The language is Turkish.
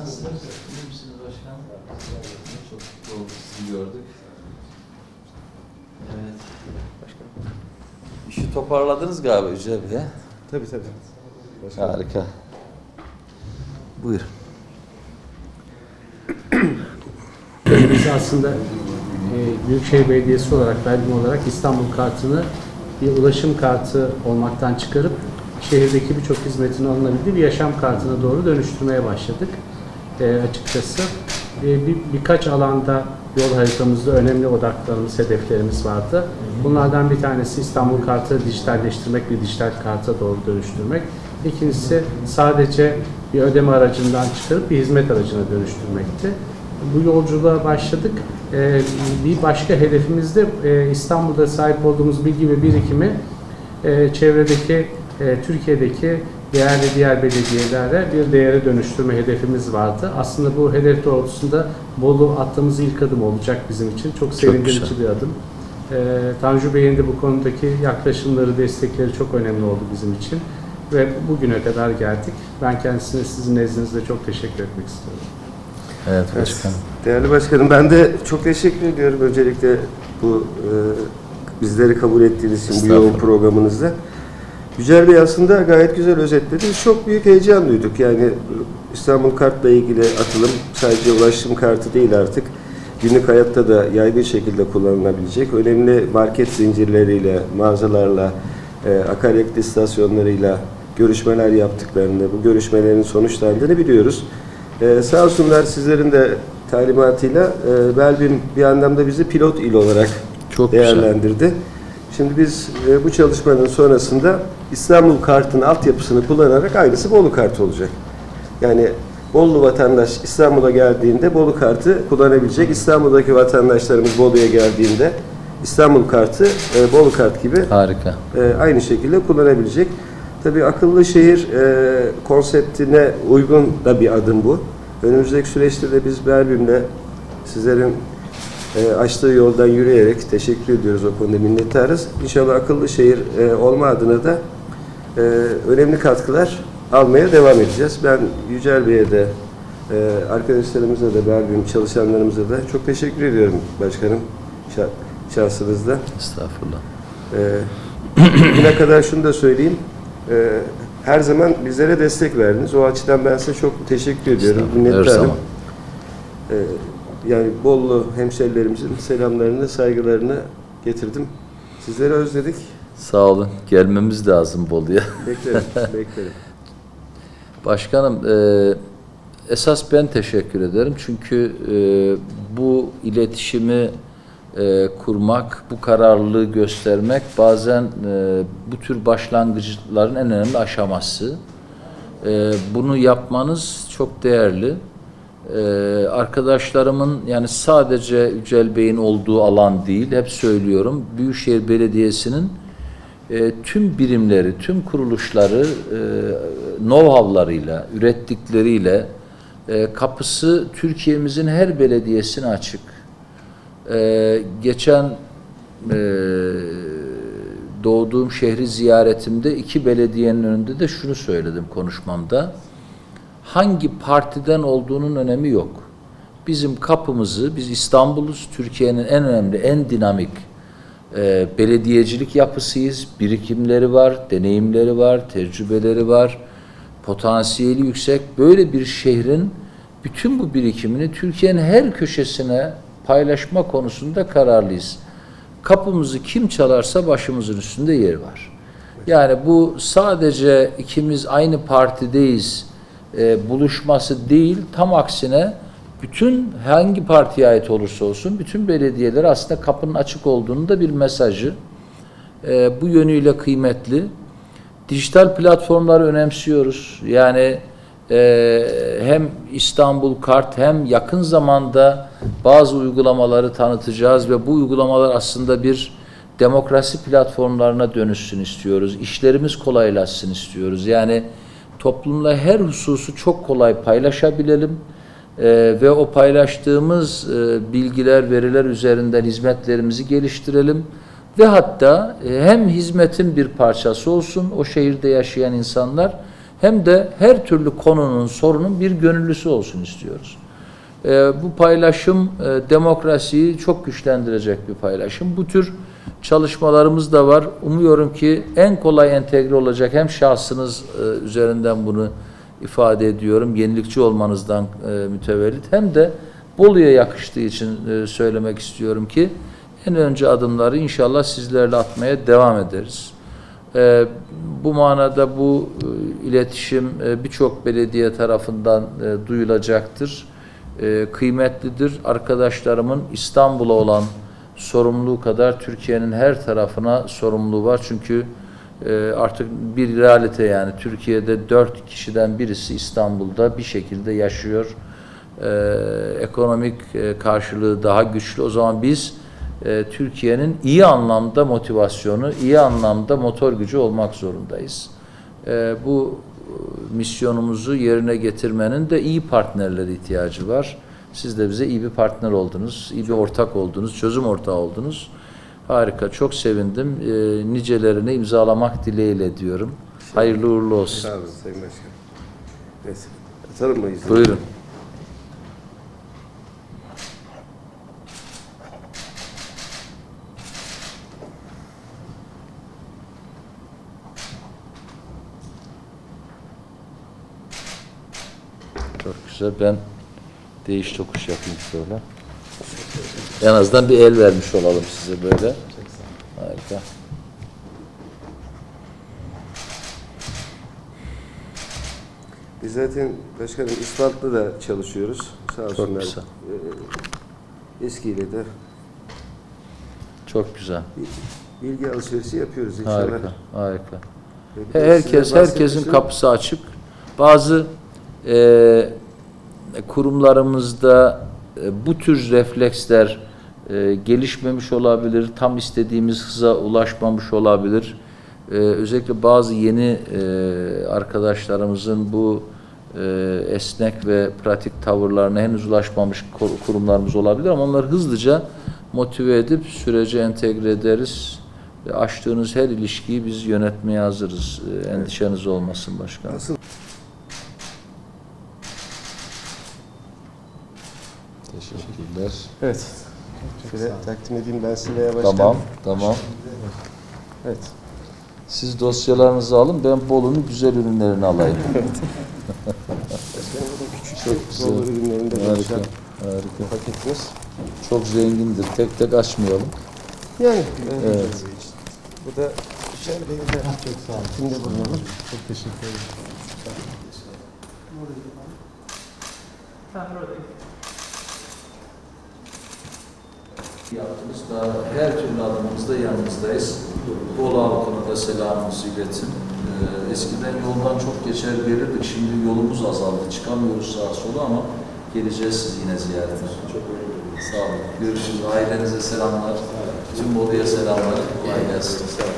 Nasılsınız? İyi misiniz başkanım? Çok mutlu olduk sizi gördük. Evet. Başkanım. İşi toparladınız galiba Yücel Bey. Tabii tabii. Harika. Buyur. Biz aslında e, Büyükşehir Belediyesi olarak, Belgin olarak İstanbul kartını bir ulaşım kartı olmaktan çıkarıp şehirdeki birçok hizmetin alınabildiği bir yaşam kartına doğru dönüştürmeye başladık. E, açıkçası e, bir, birkaç alanda yol haritamızda önemli odaklarımız, hedeflerimiz vardı. Bunlardan bir tanesi İstanbul kartı dijitalleştirmek, bir dijital karta doğru dönüştürmek. İkincisi sadece bir ödeme aracından çıkarıp bir hizmet aracına dönüştürmekti. Bu yolculuğa başladık. Ee, bir başka hedefimiz de e, İstanbul'da sahip olduğumuz bilgi ve birikimi e, çevredeki, e, Türkiye'deki değerli diğer belediyelere bir değere dönüştürme hedefimiz vardı. Aslında bu hedef doğrultusunda Bolu attığımız ilk adım olacak bizim için. Çok sevindirici bir adım. E, Tanju Bey'in de bu konudaki yaklaşımları, destekleri çok önemli oldu bizim için. Ve bugüne kadar geldik. Ben kendisine sizin nezdinizde çok teşekkür etmek istiyorum. Evet başkanım. Değerli başkanım ben de çok teşekkür ediyorum öncelikle bu e, bizleri kabul ettiğiniz için bu yoğun programınızda. Yücel Bey aslında gayet güzel özetledi. Biz çok büyük heyecan duyduk. Yani İstanbul Kart'la ilgili atılım sadece ulaşım kartı değil artık. Günlük hayatta da yaygın şekilde kullanılabilecek. Önemli market zincirleriyle, mağazalarla, e, akaryakıt istasyonlarıyla görüşmeler yaptıklarını, bu görüşmelerin sonuçlandığını biliyoruz. Ee, sağ olsunlar sizlerin de talimatıyla e, Belbin bir anlamda bizi pilot il olarak Çok güzel. Şimdi biz e, bu çalışmanın sonrasında İstanbul kartının altyapısını kullanarak aynısı Bolu kartı olacak. Yani Bolu vatandaş İstanbul'a geldiğinde Bolu kartı kullanabilecek. İstanbul'daki vatandaşlarımız Bolu'ya geldiğinde İstanbul kartı e, Bolu kart gibi Harika. e, aynı şekilde kullanabilecek. Tabii akıllı şehir e, konseptine uygun da bir adım bu. Önümüzdeki süreçte de biz Berbim'le sizlerin e, açtığı yoldan yürüyerek teşekkür ediyoruz o konuda minnettarız. İnşallah akıllı şehir e, olma adına da e, önemli katkılar almaya devam edeceğiz. Ben Yücel Bey'e de e, arkadaşlarımıza da Berbim çalışanlarımıza da çok teşekkür ediyorum başkanım şahsınızda. Estağfurullah. Ee, bugüne kadar şunu da söyleyeyim. Ee, her zaman bizlere destek verdiniz. O açıdan ben size çok teşekkür ediyorum. Estağfurullah, her Minnettarım. zaman. Ee, yani Bollu hemşerilerimizin selamlarını, saygılarını getirdim. Sizleri özledik. Sağ olun. Gelmemiz lazım Bolu'ya. Beklerim, beklerim. Başkanım, e, esas ben teşekkür ederim çünkü e, bu iletişimi e, kurmak, bu kararlılığı göstermek bazen e, bu tür başlangıçların en önemli aşaması. E, bunu yapmanız çok değerli. E, arkadaşlarımın yani sadece Yücel Bey'in olduğu alan değil, hep söylüyorum, Büyükşehir Belediyesi'nin e, tüm birimleri, tüm kuruluşları e, know-how'larıyla, ürettikleriyle e, kapısı Türkiye'mizin her belediyesine açık. E, geçen e, doğduğum şehri ziyaretimde iki belediyenin önünde de şunu söyledim konuşmamda. Hangi partiden olduğunun önemi yok. Bizim kapımızı, biz İstanbul'uz, Türkiye'nin en önemli, en dinamik e, belediyecilik yapısıyız. Birikimleri var, deneyimleri var, tecrübeleri var, potansiyeli yüksek. Böyle bir şehrin bütün bu birikimini Türkiye'nin her köşesine paylaşma konusunda kararlıyız. Kapımızı kim çalarsa başımızın üstünde yeri var. Yani bu sadece ikimiz aynı partideyiz e, buluşması değil, tam aksine bütün hangi partiye ait olursa olsun bütün belediyeler aslında kapının açık olduğunu da bir mesajı. E, bu yönüyle kıymetli. Dijital platformları önemsiyoruz. Yani e, hem İstanbul Kart hem yakın zamanda bazı uygulamaları tanıtacağız ve bu uygulamalar aslında bir demokrasi platformlarına dönüşsün istiyoruz. İşlerimiz kolaylaşsın istiyoruz. Yani toplumla her hususu çok kolay paylaşabilelim Ee, ve o paylaştığımız e, bilgiler, veriler üzerinden hizmetlerimizi geliştirelim ve hatta e, hem hizmetin bir parçası olsun o şehirde yaşayan insanlar hem de her türlü konunun, sorunun bir gönüllüsü olsun istiyoruz. Ee, bu paylaşım e, demokrasiyi çok güçlendirecek bir paylaşım. Bu tür çalışmalarımız da var. Umuyorum ki en kolay entegre olacak hem şahsınız e, üzerinden bunu ifade ediyorum. Yenilikçi olmanızdan e, mütevellit hem de Bolu'ya yakıştığı için e, söylemek istiyorum ki en önce adımları inşallah sizlerle atmaya devam ederiz. Bu manada bu iletişim birçok belediye tarafından duyulacaktır. Kıymetlidir. Arkadaşlarımın İstanbul'a olan sorumluluğu kadar Türkiye'nin her tarafına sorumluluğu var. Çünkü e, artık bir realite yani Türkiye'de dört kişiden birisi İstanbul'da bir şekilde yaşıyor. E, ekonomik e, karşılığı daha güçlü. O zaman biz e, Türkiye'nin iyi anlamda motivasyonu, iyi anlamda motor gücü olmak zorundayız. E, bu e, misyonumuzu yerine getirmenin de iyi partnerlere ihtiyacı var. Siz de bize iyi bir partner oldunuz, iyi bir ortak oldunuz, çözüm ortağı oldunuz. Harika, çok sevindim. E, nicelerini imzalamak dileğiyle diyorum. Hayırlı uğurlu olsun. Sağ olun Sayın Başkan. Neyse. Atalım mı izni? Buyurun. Çok güzel. Ben değiş tokuş yapayım şöyle. En azından bir el vermiş olalım size böyle. Harika. Biz zaten başkanım İspat'ta da çalışıyoruz. Sağ olsunlar. güzel. Ee, eskiyle de Çok güzel. bilgi alışverişi yapıyoruz inşallah. Harika. Harika. Ee, Herkes size herkesin bahsetmiştim. kapısı açık. Bazı e, kurumlarımızda e, bu tür refleksler e, gelişmemiş olabilir, tam istediğimiz hıza ulaşmamış olabilir. E, özellikle bazı yeni e, arkadaşlarımızın bu e, esnek ve pratik tavırlarına henüz ulaşmamış kur- kurumlarımız olabilir ama onları hızlıca motive edip sürece entegre ederiz. Açtığınız her ilişkiyi biz yönetmeye hazırız. E, Endişeniz olmasın başkanım. Nasıl? Teşekkürler. Evet. Şöyle takdim edeyim ben size veya başkanım. Tamam, tamam. Evet. Siz dosyalarınızı alın, ben Bolu'nun güzel ürünlerini alayım. Başkanım bu da küçük Çok güzel. Bolu ürünlerinde harika, harika. paketimiz. Çok zengindir. Tek tek açmayalım. Yani Evet. bu da şöyle bir de çok sağ olun. Şimdi bulunalım. Çok teşekkür ederim. Yaptınız. Daha her türlü adımımızda yanınızdayız. Bolu halkına da selamımızı iletin. Ee, eskiden yoldan çok geçer gelirdik. Şimdi yolumuz azaldı. Çıkamıyoruz sağa sola ama geleceğiz siz yine ziyarete. Çok Sağ olun. Görüşürüz. Ailenize selamlar. Tüm Bolu'ya selamlar. Kolay gelsin. Sağ olun.